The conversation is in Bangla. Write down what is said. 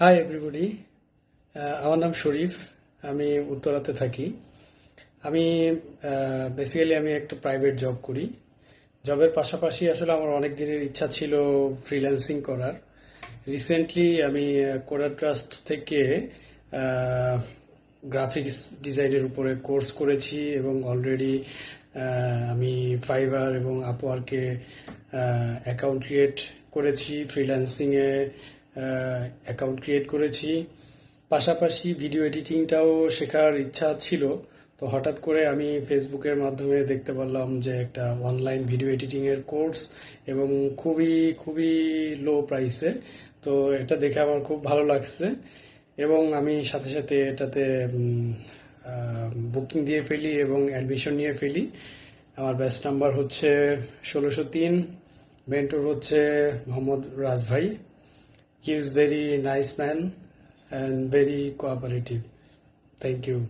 হাই এভরিবডি Uh, আমার নাম শরীফ। আমি উত্তরাতে থাকি। আমি বেসিক্যালি আমি একটা প্রাইভেট জব করি। জবের পাশাপাশি আসলে আমার অনেক দিনের ইচ্ছা ছিল ফ্রিল্যান্সিং করার। রিসেন্টলি আমি কোডার ট্রাস্ট থেকে গ্রাফিক্স ডিজাইনের উপরে কোর্স করেছি এবং অলরেডি আমি ফাইবার এবং আপওয়ার্কে অ্যাকাউন্ট ক্রিয়েট করেছি ফ্রিল্যান্সিংয়ে অ্যাকাউন্ট ক্রিয়েট করেছি। পাশাপাশি ভিডিও এডিটিংটাও শেখার ইচ্ছা ছিল। তো হঠাৎ করে আমি ফেসবুকের মাধ্যমে দেখতে পারলাম যে একটা অনলাইন ভিডিও এডিটিং এর কোর্স এবং খুবই খুবই লো প্রাইসে তো এটা দেখে আমার খুব ভালো লাগছে এবং আমি সাথে সাথে এটাতে বুকিং দিয়ে ফেলি এবং অ্যাডমিশন নিয়ে ফেলি। আমার ব্যাচ নাম্বার হচ্ছে ষোলোশো তিন মেন্টর হচ্ছে মোহাম্মদ রাজ he is very nice man and very cooperative. Thank you.